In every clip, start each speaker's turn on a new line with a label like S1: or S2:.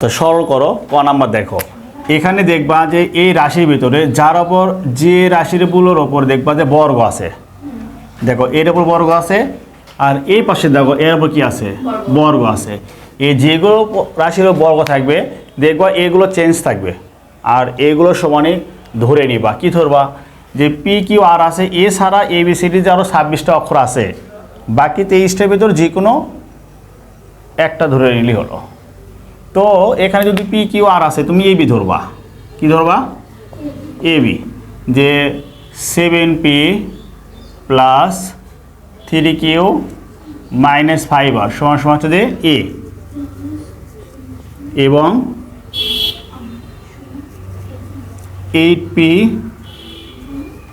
S1: তো সরল করো, ক নাম্বার দেখো। এখানে দেখবা যে এই রাশির ভিতরে যার ওপর যে রাশির বুলোর ওপর দেখবা যে বর্গ আছে। দেখো, এর ওপর বর্গ আছে আর এই পাশে দেখো, এর ওপর কি আছে? বর্গ আছে। এই যেগুলো রাশির বর্গ থাকবে, দেখবা এগুলো চেঞ্জ থাকবে। আর এগুলো সমানে ধরে নিবা। কি ধরবা? যে পি কিউ আর আছে, এ ছাড়া এ বি সি ডি যে আরও ছাব্বিশটা অক্ষর আছে। বাকি তেইশটার ভিতর যে কোনো একটা ধরে নিলেই হলো। তো এখানে যদি পি কিউ আর আছে তুমি এ বি ধরবা। কি ধরবা? এ বি যে seven P plus three Q minus five R সমান সমান হচ্ছে যে এ এবং eight P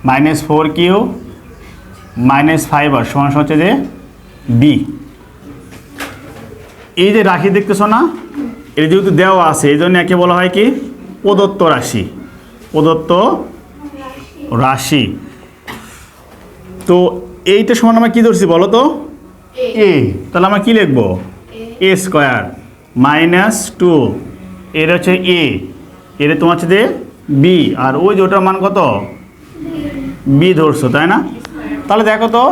S1: minus four Q minus five R সমান সমান হচ্ছে যে বি এই যে রাখি দেখতেছো না? এটা যেহেতু দেওয়া আছে এই জন্য একে বলা হয় কি? প্রদত্ত রাশি। প্রদত্ত রাশি। তো এইটা সমান আমরা কী ধরছি বলো তো? এ তাহলে আমরা কী লিখব? এ স্কোয়ার মাইনাস টু এটা হচ্ছে এ এটা তোমার হচ্ছে যে বি আর ওই যে ওটার মান কত? বি ধরছো তাই না? তাহলে দেখো তো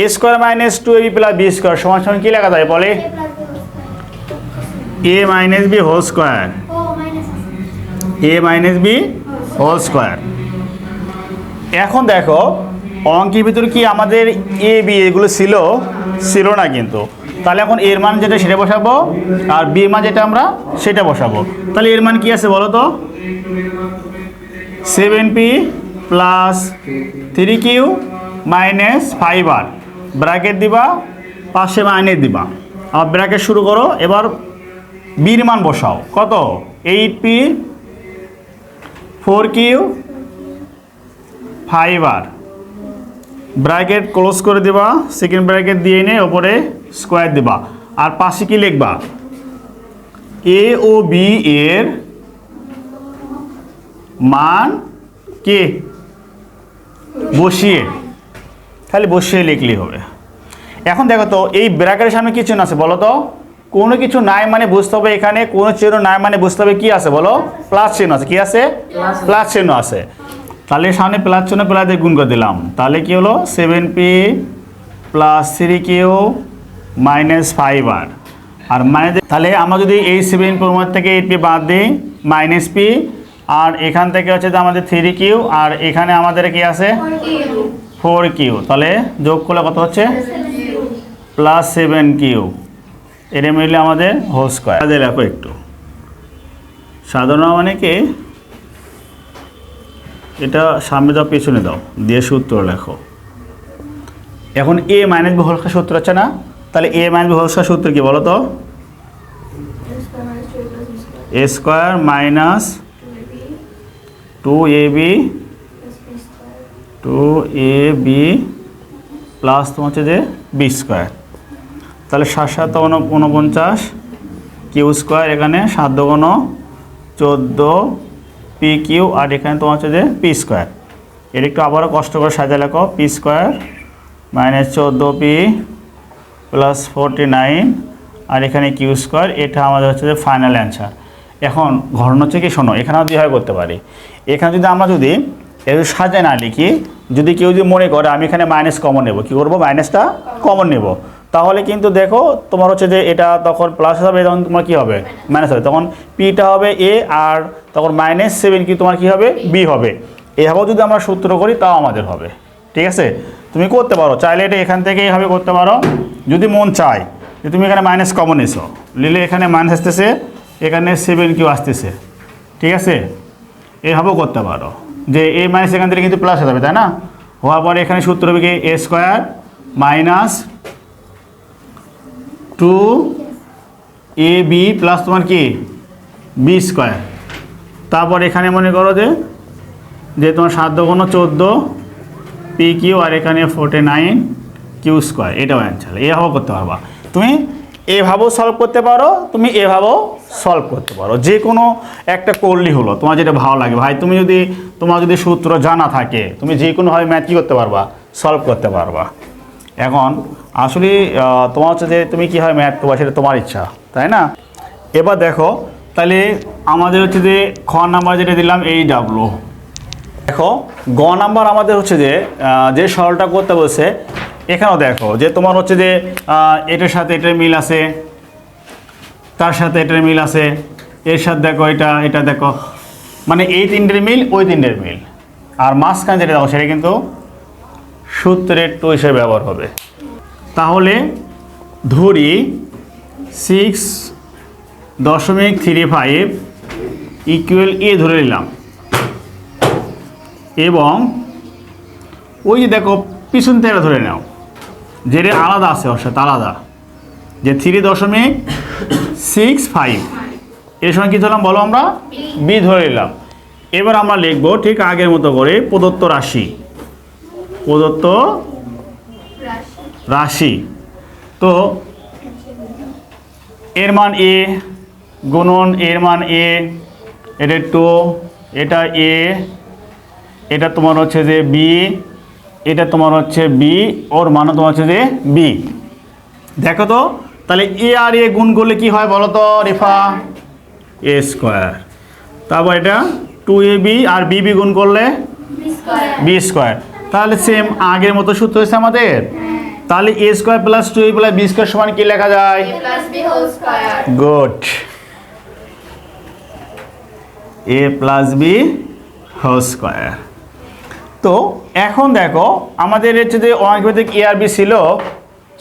S1: A square minus two A B plus B square সমান সমান কী লেখা যায় বলে? A minus B whole square A minus B whole square এখন দেখো অঙ্কের ভিতরে কি আমাদের এ বি এগুলো ছিল? ছিল না কিন্তু। তাহলে এখন এর মান যেটা সেটা বসাবো আর বি মান যেটা আমরা সেটা বসাবো। তাহলে এর মান কি আছে বলো তো? Seven P plus three Q minus five R bracket দিবা পাশে মাইনাস দিবা। আবার ব্র্যাকেট শুরু করো এবার বির বসাও। কত? Eight P four Q five R bracket close করে দিবা সেকেন্ড ব্র্যাকেট দিয়ে এনে ওপরে স্কোয়ার দিবা। আর পাশে কি লিখবা? এ ও বি এর মান কে? বসিয়ে। খালি বসিয়ে লিখলেই হবে। এখন দেখো তো, এই ব্র্যাকেটের সামনে কি চিহ্ন আছে বলো তো? কোনো কিছু নাই মানে বুঝতে হবে এখানে কোনো চিহ্ন নাই মানে বুঝতে হবে কি আছে বলো? প্লাস চিহ্ন আছে কি আছে? প্লাস চিহ্ন আছে। তাহলে সামনে প্লাস চিহ্ন প্লাস দিয়ে গুণ করে দিলাম। তাহলে কি হলো? Seven P plus three Q minus five R আর মাইনাস তাহলে আমরা যদি এই সেভেন পরিমাণ থেকে এইট পি বাদ দিই মাইনাস পি আর এখান থেকে হচ্ছে যে আমাদের থ্রি কিউ আর এখানে আমাদের কি আছে? ফোর কিউ তাহলে যোগ করলে কত হচ্ছে? প্লাস সেভেন কিউ এটা মিললে আমাদের হোল স্কোয়ার। কাজে লেখো একটু। সাধারণ মানে কি? এটা সামনে দাও, পেছনে দাও। দিয়ে সূত্র লেখো। এখন A minus B whole square সূত্র আছে না? তাহলে A minus B whole square সূত্র কি বলো তো A square minus two A B two A B plus তোমার হচ্ছে যে বি স্কোয়ার তাহলে সাত সাত উন- উনপঞ্চাশ কিউ স্কোয়ার এখানে সাত দুগুণ চোদ্দ পি কিউ আর এখানে তোমার হচ্ছে যে পি স্কোয়ার এর একটু আবারও কষ্ট করে সাজা লেখো পি স্কোয়ার মাইনাস চোদ্দ পি প্লাস ফোরটি নাইন আর এখানে কিউ স্কোয়ার এটা আমাদের হচ্ছে যে ফাইনাল অ্যান্সার এখন ঘটনা হচ্ছে কি, শোনো এখানেও দুইভাবে করতে পারি, এখানে যদি আমরা যদি এর সাজায় না লিখি, যদি কেউ যদি মনে করে আমি এখানে মাইনাস কমন নেব, কী করব? মাইনাসটা কমন নেব। তাহলে কিন্তু দেখো তোমার হচ্ছে যে এটা তখন প্লাস হবে তখন তোমার কী হবে? মাইনাস হবে। তখন পিটা হবে এ আর তখন মাইনাস সেভেন কি তোমার কী হবে? বি হবে। এভাবেও যদি আমরা সূত্র করি, তাও আমাদের হবে। ঠিক আছে? তুমি করতে পারো। চাইলে এটা এখান থেকে এইভাবে করতে পারো। যদি মন চায়, যে তুমি এখানে মাইনাস কমন এসো নিলে এখানে মাইনাস আসতেছে, এখানে সেভেন কিউ আসতেছে। ঠিক আছে? এভাবেও করতে পারো। যে এ মাইনাস এখান থেকে কিন্তু প্লাস হয়ে যাবে, তাই না? হওয়ার পরে এখানে সূত্র হবে কি? A square minus two A B plus তোমার কি? বি স্কোয়ার তারপর এখানে মনে করো যে যে তোমার সাত কোনো চোদ্দ পি কিউ, আর এখানে ফোর্টি নাইন কিউ স্কোয়ার এটাও অ্যান্সার এভাবেও করতে পারবা। তুমি এভাবেও সলভ করতে পারো, তুমি এভাবেও সলভ করতে পারো। যে কোনো একটা করলেই হলো। তোমার যেটা ভালো লাগে। ভাই, তুমি যদি, তোমার যদি সূত্র জানা থাকে, তুমি যে কোনোভাবে ম্যাথ কী করতে পারবা? সলভ করতে পারবা। এখন আসলে তোমার হচ্ছে যে তুমি কীভাবে ম্যাথ করবা সেটা তোমার ইচ্ছা, তাই না? এবার দেখো, তাহলে আমাদের হচ্ছে যে খ নাম্বার যেটা দিলাম এই ডাব্লু দেখো, গ নাম্বার আমাদের হচ্ছে যে যে সরলটা করতে বলছে, এখানেও দেখো, যে তোমার হচ্ছে যে এটার সাথে এটার মিল আছে, তার সাথে এটার মিল আছে, এর সাথে দেখো এটা এটা দেখো মানে এই তিনটের মিল, ওই তিনটের মিল। আর মাঝখানে যেটা দেখো, সেটা কিন্তু সূত্রের টু হিসেবে ব্যবহার হবে। তাহলে ধরি সিক্স দশমিক থ্রি ফাইভ ইকুয়াল এ ধরে নিলাম। এবং ওই যে দেখো পিছন থেকে ধরে নাও, যেটা আলাদা আছে সাথে, আলাদা। যে থ্রি দশমিক সিক্স ফাইভ, এর সময় কী ধরলাম বলো আমরা? বি ধরে নিলাম। এবার আমরা লিখব ঠিক আগের মতো করে প্রদত্ত রাশি। প্রদত্ত রাশি। তো এর মান এ গুণন এর মান এ এটা টু এটা এ এটা তোমার হচ্ছে যে বি এটা তোমার হচ্ছে বি ওর মানও তোমার হচ্ছে যে বি দেখো তো তাহলে এ আর এ গুণ করলে কি হয় বলো তো রেফা? এ স্কোয়ার তারপর এটা টু এ বি আর বি বি গুণ করলে? বি স্কোয়ার তাহলে সেম আগের মতো সূত্র হয়েছে আমাদের? তাহলে A square plus two A plus B square সমান কি লেখা যায়. Good A plus B whole square তো এখন দেখো আমাদের হচ্ছে যে অঙ্কভিত্তিক এ আর বি ছিল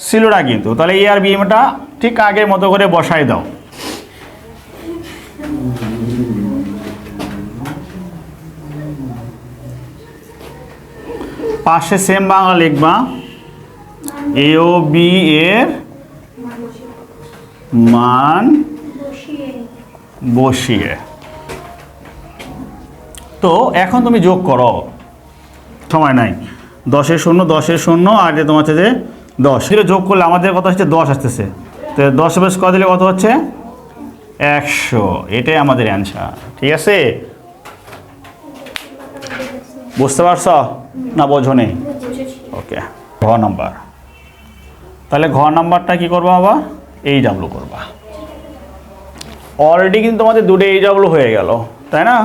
S1: ছিল না কিন্তু। তাহলে এ আর বি এটা ঠিক আগের মতো করে বসাই দাও। পাশে সেম বাংলা লিখবা। এ ও বি এর মান বসিয়ে। তো এখন তুমি যোগ করো। সময় নাই। দশের শূন্য দশের শূন্য আর যে তোমার যে দশ। দিলে যোগ করলে আমাদের কত হচ্ছে? দশ আসতেছে। তো দশ বেশ কত দিলে কত হচ্ছে? একশো। এটাই আমাদের অ্যান্সার ঠিক আছে? বুঝতে পারছ? না বোঝো নেই? ওকে ঘ নাম্বার। তাহলে ঘ নাম্বারটা কি করব আবার এই ডাব্লু করবা। অলরেডি কিন্তু তোমাদের দুটো এই ডাব্লু হয়ে গেল তাই না?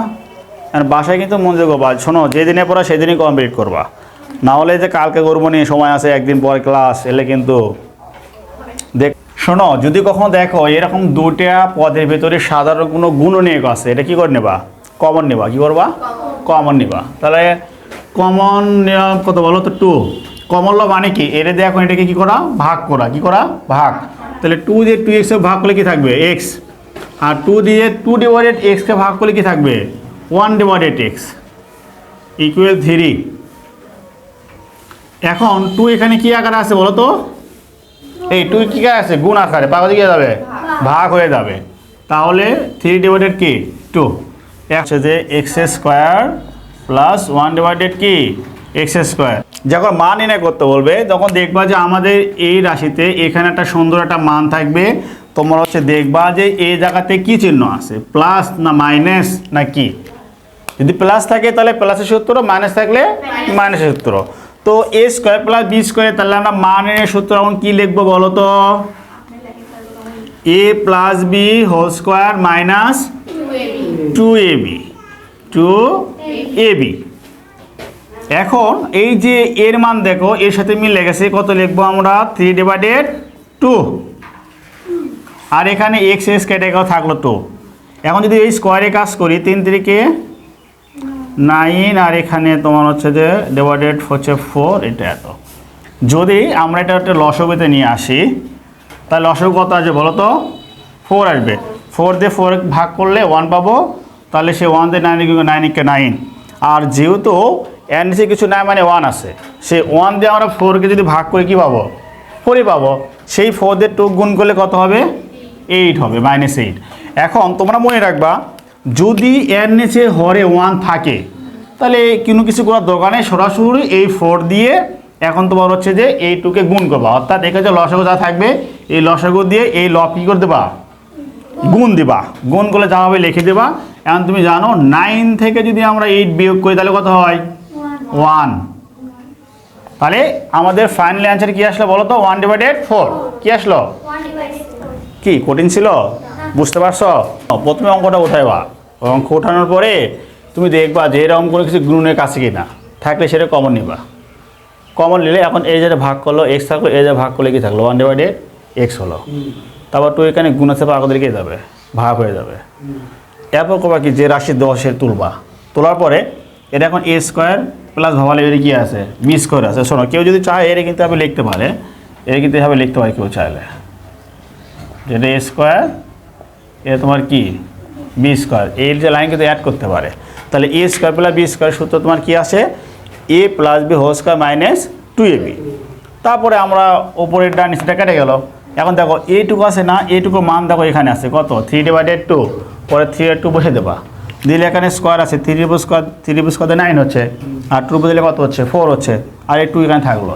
S1: আর বাসায় কিন্তু মনোযোগ বা শোনো যেদিনে পড়া সেদিনই কমপ্লিট করবা। না হলে যে কালকে করব নিয়ে সময় আছে একদিন পর ক্লাস এলে কিন্তু দেখ শোনো যদি কখনো দেখো এরকম দুটা পদের ভেতরে সাধারণ কোনো গুণ গুণনীয়ক আছে এটা কি করে নেবা? কমন নেবা কি করবা? কমন নিবা। তাহলে কমন কত বলো তো টু কমন ল মানে কি? এটা দিয়ে এখন এটাকে কী করা? ভাগ করা। কি করা? ভাগ। তাহলে টু দিয়ে টু এক্সে ভাগ করলে কি থাকবে? এক্স আর টু দিয়ে টু ডিভাইডেড এক্সকে ভাগ করলে কি থাকবে? One divided X equal three এখন টু এখানে কী আকারে আছে বলো তো? এই টু কি আছে? গুণ আকারে। পাকা কি যাবে? ভাগ হয়ে যাবে। তাহলে থ্রি ডিভাইডেড কি? টু হচ্ছে যে X square plus one divided কি? এক্স স্কোয়ার যখন মান এনে করতে বলবে তখন দেখবা যে আমাদের এই রাশিতে এখানে একটা সুন্দর একটা মান থাকবে। তোমরা হচ্ছে দেখবা যে এই জায়গাতে কি চিহ্ন আছে? প্লাস না মাইনাস না কি? যদি প্লাস থাকে তাহলে প্লাসের সূত্র মাইনাস থাকলে মাইনাসের সূত্র। তো A square plus B square তাহলে আমরা মানের সূত্র এখন কী লিখব বলো তো? A plus B whole square minus
S2: 2ab.
S1: Two A B two A B এখন এই যে এর মান দেখো, এর সাথে মিল লেগেছে কত লিখব আমরা? থ্রি ডিভাইডেড টু আর এখানে এক্স কেটে গেল থাকল টু এখন যদি এই স্কোয়ারে কাজ করি, তিন তিরিকে নাইন আর এখানে তোমার হচ্ছে যে ডিভাইডেড হচ্ছে ফোর এটা এত। যদি আমরা এটা একটা লসগিতে নিয়ে আসি তাহলে লসগ কত আসবে বলো তো? ফোর আসবে। ফোর দিয়ে ফোর ভাগ করলে ওয়ান পাবো। তাহলে সে ওয়ান দিয়ে নাইন নাইন ইকে নাইন আর যেহেতু এর নিচে কিছু নাই মানে ওয়ান আছে, সে ওয়ান দিয়ে আমরা ফোরকে যদি ভাগ করি কী পাবো? ফোরই পাবো। সেই ফোর দিয়ে টু গুণ করলে কত হবে? এইট হবে মাইনাস এইট এখন তোমরা মনে রাখবা, যদি এর নিচে হরে ওয়ান থাকে, তাহলে কোনো কিছু করার দোকানে সরাসরি এই ফোর দিয়ে এখন তোমার হচ্ছে যে এই টুকে গুণ করবা। অর্থাৎ এখানে যে লসাগু যা থাকবে এই লসাগু দিয়ে এই লব কী করে দেবা? গুণ দিবা। গুণ করলে যা হবে লিখে দেবা। এখন তুমি জানো নাইন থেকে যদি আমরা এইট বিয়োগ করি, তাহলে কত হয়? ওয়ান তাহলে আমাদের ফাইনাল অ্যান্সার কি আসলো বলো তো? ওয়ান ডিভাইডেড ফোর কি আসলো. কি, কঠিন ছিল? বুঝতে পারছ? প্রথমে অঙ্কটা উঠাইবা অঙ্ক ওঠানোর পরে তুমি দেখবা যে এরকম কোনো কিছু গুণের কাছে কি না থাকলে সেটা কমন নিবা। কমন নিলে এখন এই যেটা ভাগ করল এক্স থাকল এই যে ভাগ করলে কি থাকল? ওয়ান ডিভাইডেড এক্স হলো। তারপর তো এখানে গুণ আছে পাকদের কে যাবে, ভাগ হয়ে যাবে। এরপর করবা কি, যে রাশি দশের তুলবা। তোলার পরে এটা এখন এ স্কোয়ার প্লাস ভাবালে এর কি আছে? বি স্কোয়ার আছে। শোনো, কেউ যদি চায়, এর কিন্তু আমি লিখতে পারে। এর কিন্তু এভাবে লিখতে পারে কেউ চাইলে। যেটা এ স্কোয়ার এটা তোমার কি? বি স্কোয়ার এর যে লাইন কিন্তু অ্যাড করতে পারে। তাহলে A square plus B square সূত্র তোমার কি আছে? A plus B whole square minus two A B তারপরে আমরা ওপরের ডান নিচেটা কেটে গেল। এখন দেখো এইটুকু আছে না এইটুকু মান দেখো এখানে আছে। কত? থ্রি ডিভাইডেড টু পরে থ্রি আর টু বসে দেবা। দিলে এখানে স্কোয়ার আছে থ্রি বু স্কোয়ার থ্রি বু স্কোয়ার নাইন হচ্ছে। আর টু দিলে কত হচ্ছে? ফোর হচ্ছে। আর এই টু এখানে থাকল।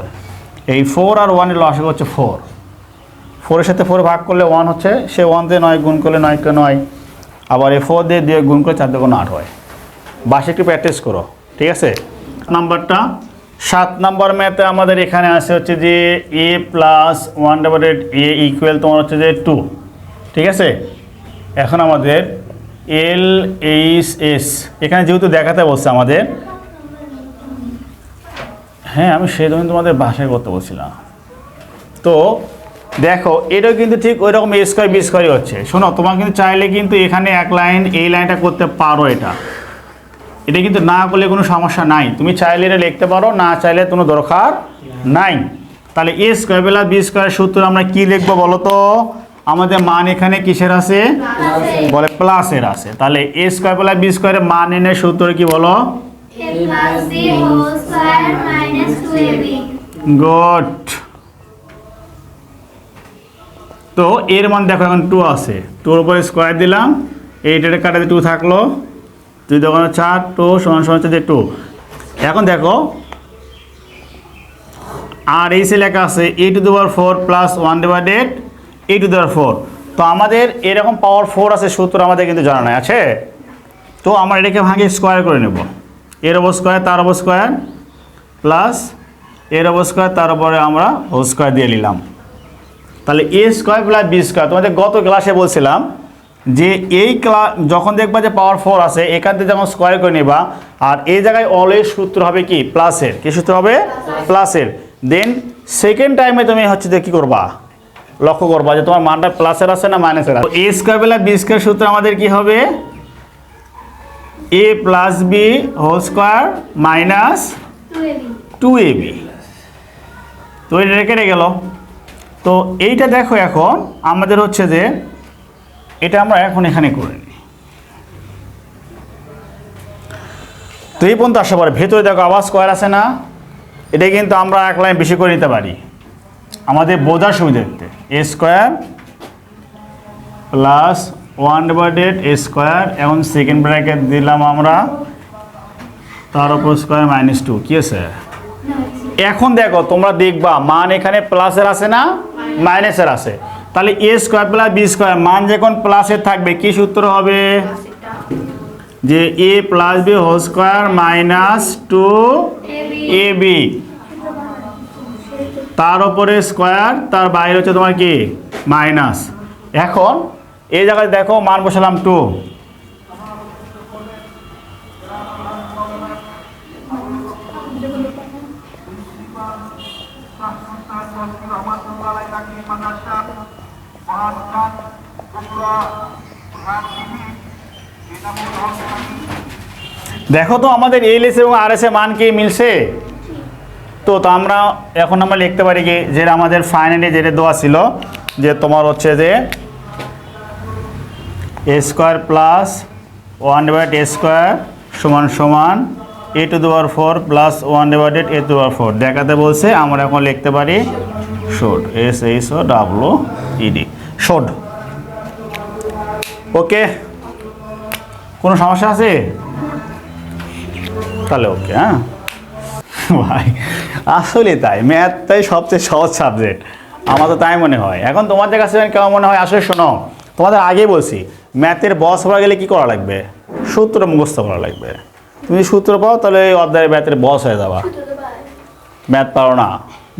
S1: এই ফোর আর ওয়ানের লস হচ্ছে ফোর ফোরের সাথে ফোর ভাগ করলে ওয়ান হচ্ছে, সে ওয়ান দিয়ে নয় গুণ করলে নয় নয়কে নয়। আবার এই ফোর দিয়ে দিয়ে গুণ করে চার দিয়ে কোনো আট হয়। বাসে একটু প্র্যাকটিস করো, ঠিক আছে? নাম্বারটা সাত নাম্বার ম্যাথে আমাদের এখানে আছে হচ্ছে যে A plus one divided A equal তোমার হচ্ছে যে টু ঠিক আছে? এখন আমাদের এল এইচ এস, এখানে যেহেতু দেখাতে বলছে আমাদের হ্যাঁ আমি সেই জন্য তোমাদের বাসায় করতে বলছিলাম। তো দেখো, এটাও কিন্তু ঠিক ওই রকম এ স্কোয়ার বি স্কোয়ারই হচ্ছে। শোনো, তোমার কিন্তু চাইলে কিন্তু এখানে এক লাইন এই লাইনটা করতে পারো এটা। এটা কিন্তু না করলে কোনো সমস্যা নাই। তুমি চাইলে এটা লিখতে পারো না চাইলে কোনো দরকার নাই। তাহলে এ স্কোয়ার বেলা বি স্কোয়ার সূত্র আমরা কি লিখব বলো তো? আমাদের মান এখানে কিসের আছে? বলে প্লাসের আছে। তাহলে এ স্কোয়ার বেলা বি স্কোয়ারের মান এনে সূত্র কি বলো?
S2: A plus B whole square minus 2AB.
S1: Good তো এর মান দেখো এখন টু আছে। টুর উপরে স্কোয়ার দিলাম এইটার কাটাতে টু থাকল। দুই দোকান চার, টু, সমান সমান হচ্ছে টু। এখন দেখো, আর এই সে লেখা আছে, A to the power four plus one divided A to the power four. তো আমাদের এরকম পাওয়ার ফোর আছে সূত্র আমাদের কিন্তু জানা নাই, আছে? তো আমরা এটাকে ভাঙে স্কোয়ার করে নেব। এর ওপর স্কোয়ার, তার ওপর স্কোয়ার, প্লাস এর ওপর স্কোয়ার, তার উপরে আমরা হোল স্কোয়ার দিয়ে নিলাম। তাহলে A square plus B square, তোমাদের গত ক্লাসে বলছিলাম যে এই ক্লাস যখন দেখবা যে পাওয়ার ফোর আছে, এখান থেকে যেমন স্কোয়ার করে নেবা, আর এই জায়গায় অলওয়েজ সূত্র হবে কি? প্লাসের কি সূত্র হবে? প্লাসের দেন সেকেন্ড টাইমে তুমি হচ্ছে যে কী করবা? লক্ষ্য করবা যে তোমার মানটা প্লাসের আছে না মাইনাসের আছে। A square plus B square সূত্র আমাদের কি হবে? A plus B whole square minus two A B তো এটা কেটে গেল। তো এইটা দেখো এখন, আমাদের হচ্ছে যে এটা আমরা এখন এখানে করে নিই। তো এই পর্যন্ত আসা পরে ভেতরে দেখো আবার স্কোয়ার আছে না? এটা কিন্তু আমরা এক লাইন বেশি করে নিতে পারি। আমাদের বোঝার সুবিধার্থে A square plus one divided A square এবং সেকেন্ড ব্র্যাকেট দিলাম আমরা। তার উপর স্কোয়ার মাইনাস টু কি আছে? এখন দেখো তোমরা দেখবা মান এখানে প্লাসের আছে না? মাইনাসের আছে। তাহলে A square plus B square মান যখন প্লাসের থাকবে, কি সূত্র হবে? যে A plus B whole square minus two A B তার উপরে স্কোয়ার তার বাইরে হচ্ছে তোমার কি? মাইনাস এখন, এই জায়গায় দেখো, মান বসালাম টু দেখো তো, আমাদের এল এস এবং আর এর মান কি মিলছে? তো তো আমরা এখন আমরা লিখতে পারি কি, যেটা আমাদের ফাইনালি যেটা দেওয়া ছিল, যে তোমার হচ্ছে যে A square plus one divide A square সমান সমান A to the power four plus one divided A to the power four দেখাতে বলছে, আমরা এখন লিখতে পারি showed S H O W E D showed okay. কোনো সমস্যা আছে? তাহলে ওকে হ্যাঁ? ভাই আসলে তাই ম্যাথটাই সবচেয়ে সহজ সাবজেক্ট আমার তো তাই মনে হয়। এখন তোমাদের কাছে কেমন মনে হয় আসলে শোনো তোমাদের আগে বলছি ম্যাথের বস হওয়া গেলে কি করা লাগবে? সূত্র মুখস্থ করা লাগবে। তুমি সূত্র পাও তাহলে এই অধ্যায়ের ম্যাথের বস হয়ে যাবা। ম্যাথ পারো না।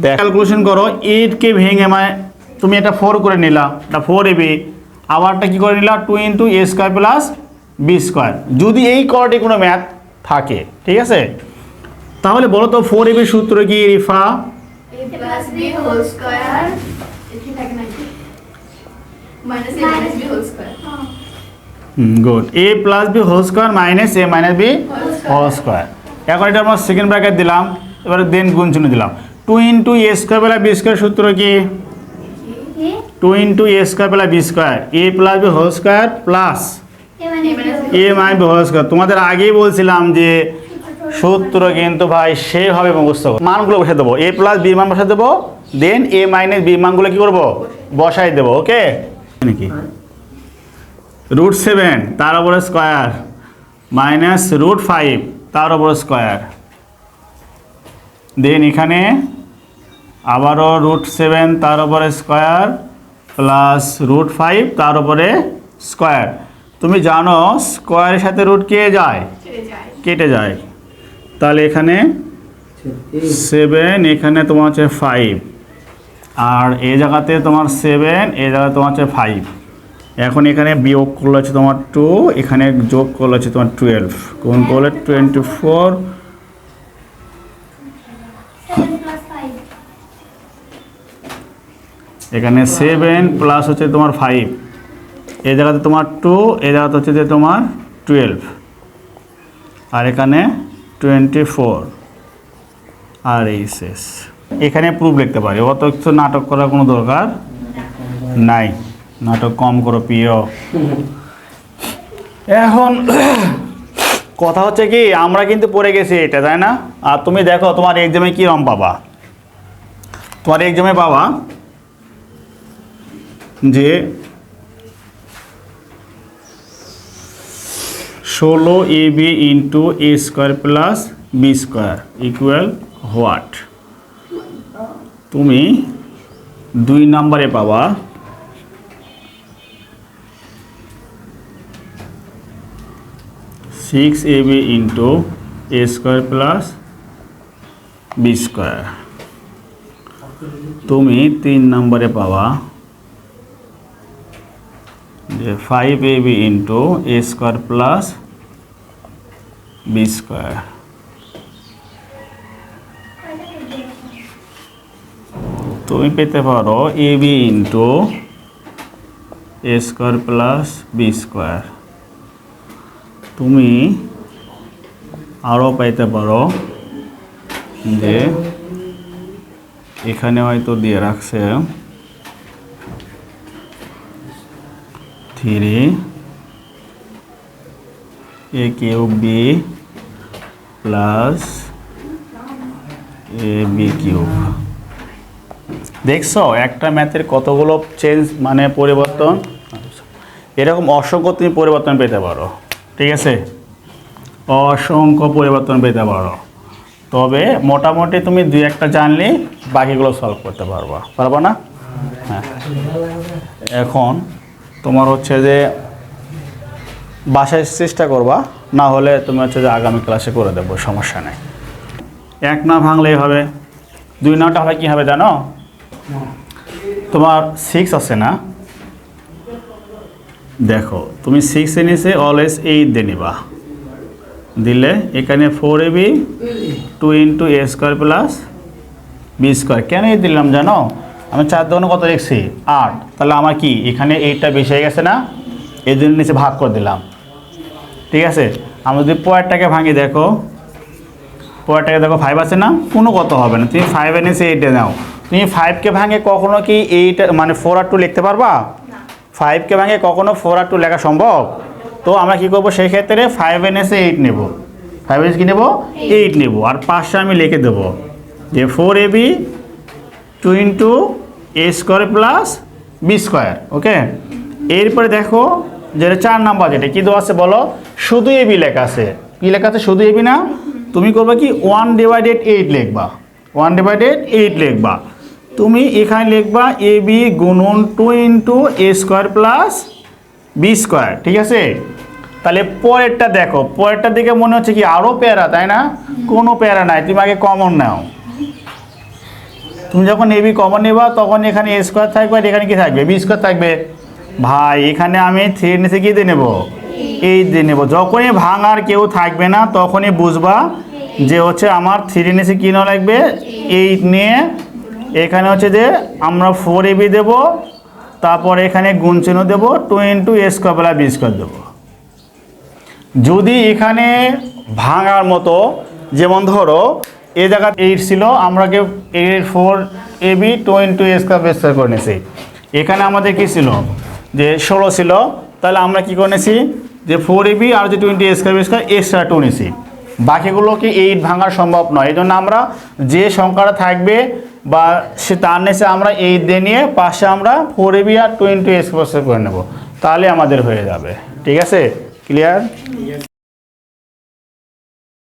S1: দেখ ক্যালকুলেশন করো এইট এইটকে ভেঙে মানে তুমি এটা ফোর করে নিলা এটা ফোর এবি আবারটা কি করে নিলাম two into A square plus B square যদি এই কটি কোনো ম্যাথ থাকে ঠিক আছে? তাহলে বলো তো ফোর এবির সূত্র কি Rifa. Good A plus B whole square minus A minus B whole square এখন এটা আমরা সেকেন্ড ব্র্যাকেট দিলাম এবারে দেন গুণ চিহ্ন দিলাম। Two into A square plus B square সূত্র কি. Two into A square plus B square A plus B whole square plus. A minus B whole square তোমাদের আগেই বলছিলাম যে সূত্র কিন্তু ভাই সেভাবে মুখস্থ। মানগুলো বসে দেবো। এ প্লাস বি মান বসে দেবো। দেন এ মাইনাস বি মানগুলো কি করব? বসাই দেবো ওকে নাকি রুট সেভেন তার উপরে স্কোয়ার মাইনাস রুট ফাইভ তার উপরে স্কোয়ার দেন এখানে আবারও রুট সেভেন তার উপরে স্কোয়ার প্লাস রুট ফাইভ তার উপরে স্কোয়ার তুমি জানো স্কোয়ারের সাথে রুট কে যায়? কেটে যায়। তাহলে এখানে সেভেন এখানে তোমার হচ্ছে ফাইভ আর এই জায়গাতে তোমার সেভেন এই জায়গাতে তোমার হচ্ছে ফাইভ এখন এখানে বিয়োগ করলে হচ্ছে তোমার টু এখানে যোগ করলে হচ্ছে তোমার টুয়েলভ কোন করলে টোয়েন্টি ফোর এখানে সেভেন প্লাস হচ্ছে তোমার ফাইভ এ জায়গাতে তোমার টু এ জায়গাতে হচ্ছে যে তোমার টুয়েলভ আর এখানে টোয়েন্টি ফোর আর এই শেষ। এখানে প্রুফ লিখতে পারি। অত কিছু নাটক করার কোনো দরকার নাই। নাটক কম করো, প্রিয়। এখন কথা হচ্ছে কি, আমরা কিন্তু পড়ে গেছি এটা, তাই না? আর তুমি দেখো, তোমার এক্সামে কী রম পাবা? তোমার এক্সামে পাবা যে ষোলো A B into A square plus B square equal what তুমি দুই নম্বরে পাবা। Six A B into A square plus B square তুমি তিন নম্বরে পাবা। যে five A B into A square plus B square তুমি পেতে পারো A B into A square plus B square তুমি আরও পাইতে পারো যে এখানে হয়তো দিয়ে রাখছে three A cube B plus A B cube. দেখছ? একটা ম্যাথের কতগুলো চেঞ্জ মানে পরিবর্তন? এরকম অসংখ্য তুমি পরিবর্তন পেতে পারো। ঠিক আছে? অসংখ্য পরিবর্তন পেতে পারো। তবে মোটামুটি তুমি দুই একটা জানলে বাকিগুলো সলভ করতে পারবা। পারবা না? হ্যাঁ। এখন তোমার হচ্ছে যে বাসায় চেষ্টা করবা, না হলে তুমি হচ্ছে যে আগামী ক্লাসে করে দেবো, সমস্যা নেই। এক না ভাঙলেই হবে, দুই নাটা হবে কী হবে জানো? তোমার সিক্স আছে না? দেখো, তুমি সিক্স এ নিচে অলওয়েজ এইট দিয়ে নিবা। দিলে এখানে four A B two into A square plus B square কেন এই দিলাম জানো? আমি চার দোকানে কত লিখছি আট। তাহলে আমার কি? এখানে এইটটা বেশি হয়ে গেছে না? এই জন্য নিচে ভাগ করে দিলাম। ঠিক আছে? আমি যদি পয়েরটাকে ভাঙি, দেখো। পয়েরটাকে দেখো ফাইভ আছে না? কোনো কত হবে না? তুমি ফাইভ এনেছে এইটে নাও। তুমি ফাইভকে ভাঙে কখনো কি এইট মানে ফোর আর টু লিখতে পারবা? ফাইভকে ভাঙে কখনো ফোর আর টু লেখা সম্ভব? তো আমরা কী করব? সেই ক্ষেত্রে ফাইভ এনেসে এইট নেব। ফাইভ এনএস কি নেব? এইট নেব। আর পাঁচটা আমি লিখে দেবো। যে four A B two into A square plus B square okay এরপরে দেখো যেটা চার নাম্বার যেটা, কী দেওয়া আছে বলো? শুধু এ বি লেখা আছে। কী লেখা আছে? শুধু এ বি না? তুমি করবে কি? ওয়ান ডিভাইডেড এইট লিখবা। ওয়ান ডিভাইডেড এইট লিখবা। তুমি এখানে লিখবা এ বি গুণন two into A square plus B square ঠিক আছে? তাহলে পরেরটা দেখো। পরেরটা দিকে মনে হচ্ছে কি আরও প্যারা, তাই না? কোনো প্যারা নাই। তুমি আগে কমন নাও। তুমি যখন এবি কমন নেবা, তখন এখানে এ স্কোয়ার থাকবে আর এখানে কি থাকবে? বি স্কোয়ার থাকবে। ভাই, এখানে আমি থ্রি নিচে কি দিয়ে নেব? এইট দিয়ে নেব। যখনই ভাঙার কেউ থাকবে না, তখনই বুঝবা যে হচ্ছে আমার থ্রি নিচে কী নেওয়া লাগবে? এইট নিয়ে এখানে হচ্ছে যে আমরা ফোর এবি দেবো, তারপর এখানে চিহ্ন দেবো টু ইন্টু এ স্কোয়ার বেলা বি স্কোয়ার দেবো। যদি এখানে ভাঙার মতো, যেমন ধরো এই জায়গা এইট ছিল আমরা কেউ eight four A B two into A square B করে নিয়েছি। এখানে আমাদের কি ছিল? যে ষোলো ছিল, তাহলে আমরা কি করে নিয়েছি? যে ফোর এ বি আর যে twenty A square B extra two নিয়েছি। বাকিগুলোকে এইট ভাঙা সম্ভব নয় এই জন্য আমরা যে সংখ্যাটা থাকবে বা সে তার নিচে আমরা এইট দিয়ে নিয়ে পাশে আমরা ফোর এ বি আর টোয়েন্টি এ স্কোয়ার করে নেব। তাহলে আমাদের হয়ে যাবে। ঠিক আছে? ক্লিয়ার